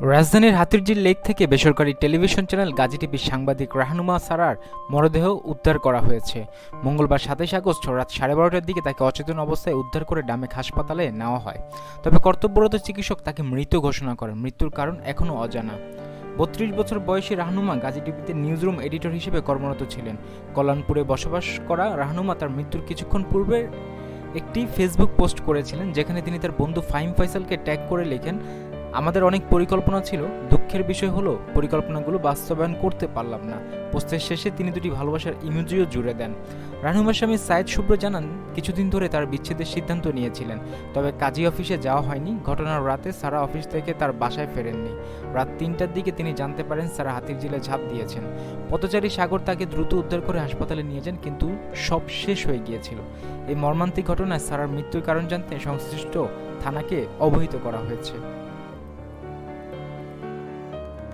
রাজধানীর হাতিরঝিল লেক থেকে বেসরকারি টেলিভিশন চ্যানেল গাজী টিভির সাংবাদিক রাহনুমা সারার মরদেহ উদ্ধার করা হয়েছে। মঙ্গলবার সাতাশ আগস্ট রাত সাড়ে বারোটার দিকে তাকে অচেতন অবস্থায় উদ্ধার করে ডামেক হাসপাতালে নেওয়া হয়। তবে কর্তব্যরত চিকিৎসক তাকে মৃত ঘোষণা করেন। মৃত্যুর কারণ এখনও অজানা। বত্রিশ বছর বয়সী রাহনুমা গাজী টিভিতে নিউজরুম এডিটর হিসেবে কর্মরত ছিলেন। কল্যাণপুরে বসবাস করা রাহনুমা তার মৃত্যুর কিছুক্ষণ পূর্বে একটি ফেসবুক পোস্ট করেছিলেন, যেখানে তিনি তার বন্ধু ফাইম ফয়সালকে ট্যাগ করে লেখেন আমাদের অনেক পরিকল্পনা ছিল। দুঃখের বিষয় হলো, পরিকল্পনাগুলো বাস্তবায়ন করতে পারলাম না। পোস্টের শেষে তিনি দুটি ভালোবাসার ইমোজিও জুড়ে দেন। রানুমার স্বামী সায়েদ শুভ্র জানান, কিছুদিন ধরে তার বিচ্ছেদের সিদ্ধান্ত নিয়েছিলেন। তবে কাজী অফিসে যাওয়া হয়নি। ঘটনার রাতে সারা অফিস থেকে তার বাসায় ফেরেননি। রাত তিনটার দিকে তিনি জানতে পারেন, সারা হাতির জিলে ঝাঁপ দিয়েছেন। পথচারী সাগর তাকে দ্রুত উদ্ধার করে হাসপাতালে নিয়ে যান, কিন্তু সব শেষ হয়ে গিয়েছিল। এই মর্মান্তিক ঘটনায় সারার মৃত্যুর কারণ জানতে সংশ্লিষ্ট থানাকে অবহিত করা হয়েছে।